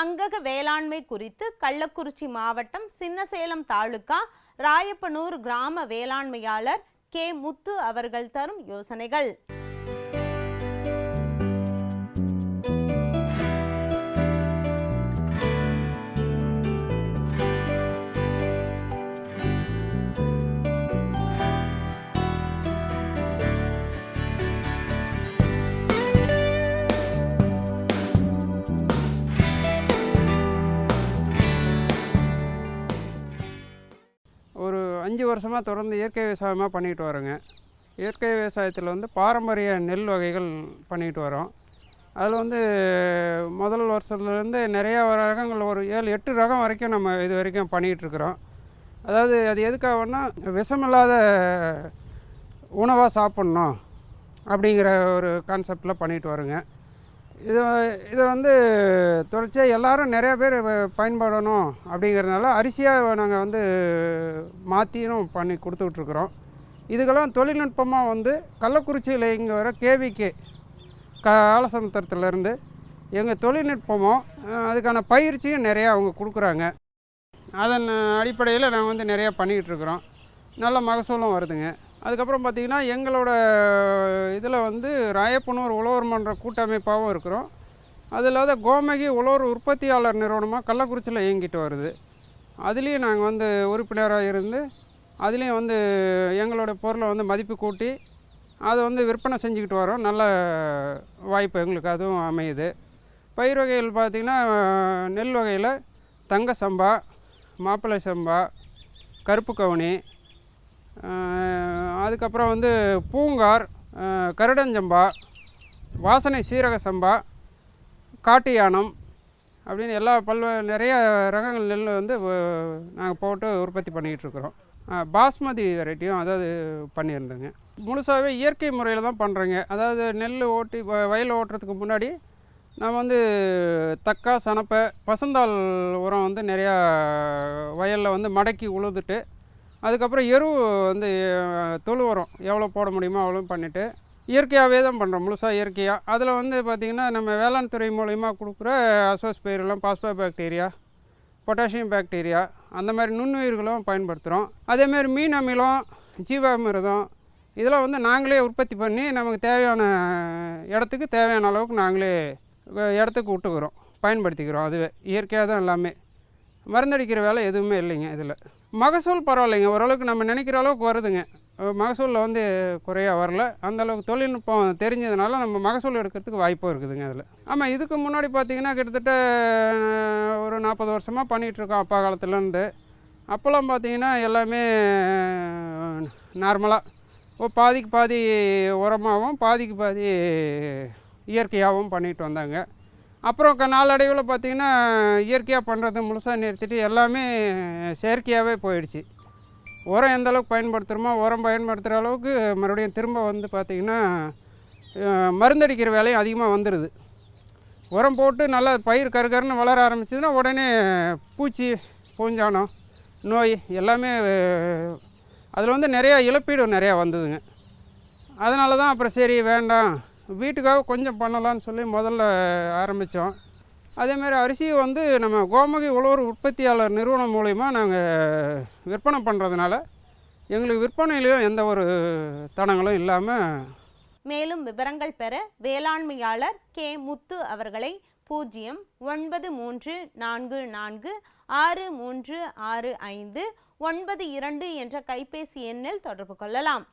அங்கக வேளாண்மை குறித்து கள்ளக்குறிச்சி மாவட்டம் சின்னசேலம் தாலுகா ராயப்பனூர் கிராம வேளாண்மையாளர் கே முத்து அவர்கள் தரும் யோசனைகள். அஞ்சு வருஷமாக தொடர்ந்து இயற்கை விவசாயமாக பண்ணிகிட்டு வரோங்க. இயற்கை விவசாயத்தில் வந்து பாரம்பரிய நெல் வகைகள் பண்ணிகிட்டு வரோம். அதில் வந்து முதல் வருஷத்துலேருந்து நிறையா ரகங்கள் ஒரு ஏழு எட்டு ரகம் வரைக்கும் நம்ம இது வரைக்கும் பண்ணிகிட்டு இருக்கிறோம். அதாவது அது எதுக்காகன்னா விஷமில்லாத உணவாக சாப்பிட்ணும் அப்படிங்கிற ஒரு கான்செப்டில் பண்ணிட்டு வருங்க. இது இதை வந்து தொடர்ச்சியாக எல்லாரும் நிறையா பேர் பயன்படணும் அப்படிங்கிறதுனால அரிசியாக நாங்கள் வந்து மாற்றியும் பண்ணி கொடுத்துட்ருக்குறோம் இதுக்கெல்லாம் தொழில்நுட்பமாக வந்து கள்ளக்குறிச்சியில் இங்கே வர கேவிக்கு க எங்கள் தொழில்நுட்பமும் அதுக்கான பயிற்சியும் நிறையா அவங்க கொடுக்குறாங்க. அதன் அடிப்படையில் நாங்கள் வந்து நிறையா பண்ணிக்கிட்டு இருக்கிறோம் நல்ல மகசூலும் வருதுங்க. அதுக்கப்புறம் பார்த்திங்கன்னா எங்களோட இதில் வந்து ராயப்பனூர் உழவர் மன்ற கூட்டமைப்பாகவும் இருக்கிறோம். அது இல்லாத கோமகி உழவர் உற்பத்தியாளர் நிறுவனமாக கள்ளக்குறிச்சியில் இயங்கிட்டு வருது. அதுலேயும் நாங்கள் வந்து உறுப்பினராக இருந்து அதுலேயும் வந்து எங்களோட பொருளை வந்து மதிப்பு கூட்டி அதை வந்து விற்பனை செஞ்சுக்கிட்டு வரோம். நல்ல வாய்ப்பு எங்களுக்கு அதுவும் அமையுது. பயிர் வகைகள் பார்த்திங்கன்னா நெல் வகையில் தங்க சம்பா மாப்பிள்ளை சம்பா கருப்பு கவுனி அதுக்கப்புறம் வந்து பூங்கார் கருடஞ்சம்பா வாசனை சீரக சம்பா காட்டு யானம் அப்படின்னு எல்லா பல்வ நிறைய ரகங்கள் நெல் வந்து நாங்கள் போட்டு உற்பத்தி பண்ணிக்கிட்டு இருக்கிறோம். பாஸ்மதி வெரைட்டியும் அதாவது பண்ணியிருந்தோங்க. முழுசாகவே இயற்கை முறையில் தான் பண்ணுறேங்க அதாவது நெல் ஓட்டி வயல் ஓட்டுறதுக்கு முன்னாடி நான் வந்து தக்கா சனப்பை பசுந்தாள் உரம் வந்து நிறையா வயலில் வந்து மடக்கி உழுதுட்டு அதுக்கப்புறம் எரு வந்து தொழு உரம் எவ்வளோ போட முடியுமோ அவ்வளோ பண்ணிவிட்டு இயற்கையாகவே தான் பண்ணுறோம் முழுசாக இயற்கையாக அதில் வந்து பார்த்திங்கன்னா நம்ம வேளாண் துறை மூலயமா கொடுக்குற அசோஸ் பயிரெல்லாம் பாஸ்பா பாக்டீரியா பொட்டாசியம் பாக்டீரியா அந்த மாதிரி நுண்ணுயிர்களும் பயன்படுத்துகிறோம் அதேமாதிரி மீன் அமிலம் ஜீவாமிரதம் இதெல்லாம் வந்து நாங்களே உற்பத்தி பண்ணி நமக்கு தேவையான இடத்துக்கு தேவையான அளவுக்கு நாங்களே இடத்துக்கு விட்டுக்கிறோம் பயன்படுத்திக்கிறோம் அதுவே. இயற்கையாக தான் எல்லாமே. மருந்தடிக்கிற வேலை எதுவுமே இல்லைங்க இதில். மகசூல் பரவாயில்லைங்க. ஓரளவுக்கு நம்ம நினைக்கிற அளவுக்கு வருதுங்க. மகசூலில் வந்து குறையா வரல. அந்தளவுக்கு தொழில்நுட்பம் தெரிஞ்சதுனால நம்ம மகசூல் எடுக்கிறதுக்கு வாய்ப்பும் இருக்குதுங்க அதில் ஆமாம் இதுக்கு முன்னாடி பார்த்திங்கன்னா கிட்டத்தட்ட ஒரு நாற்பது வருஷமாக பண்ணிகிட்ருக்கோம் அப்பா காலத்துலேருந்து. அப்போல்லாம் பார்த்தீங்கன்னா எல்லாமே நார்மலாக ஓ பாதிக்கு பாதி உரமாகவும் பாதிக்கு பாதி இயற்கையாகவும் பண்ணிட்டு வந்தாங்க. அப்புறம் க நாளடைவில் பார்த்திங்கன்னா இயற்கையாக பண்ணுறது முழுசாக நிறுத்திட்டு எல்லாமே செயற்கையாகவே போயிடுச்சு. உரம் எந்த அளவுக்கு பயன்படுத்துகிறோமோ உரம் பயன்படுத்துகிற அளவுக்கு மறுபடியும் திரும்ப வந்து பார்த்திங்கன்னா மருந்தடிக்கிற வேலையும் அதிகமாக வந்துடுது. உரம் போட்டு நல்லா பயிர் கருகருன்னு வளர ஆரம்பிச்சதுன்னா உடனே பூச்சி பூஞ்சானம் நோய் எல்லாமே அதில் வந்து நிறையா இழப்பீடு நிறையா வந்ததுங்க. அதனால தான் அப்புறம் சரி வேண்டாம் வீட்டுக்காக கொஞ்சம் பண்ணலாம்னு சொல்லி முதல்ல ஆரம்பித்தோம். அதேமாதிரி அரிசி வந்து நம்ம கோமகி உழவர் உற்பத்தியாளர் நிறுவனம் மூலயமா நாங்கள் விற்பனை பண்ணுறதுனால எங்களுக்கு விற்பனையிலையும் எந்த ஒரு தடங்களும் இல்லாமல் மேலும் விவரங்கள் பெற வேளாண்மையாளர் கே முத்து அவர்களை பூஜ்ஜியம் ஒன்பது மூன்று நான்கு நான்கு ஆறு மூன்று ஆறு ஐந்து ஒன்பது இரண்டு என்ற கைபேசி எண்ணில் தொடர்பு கொள்ளலாம்.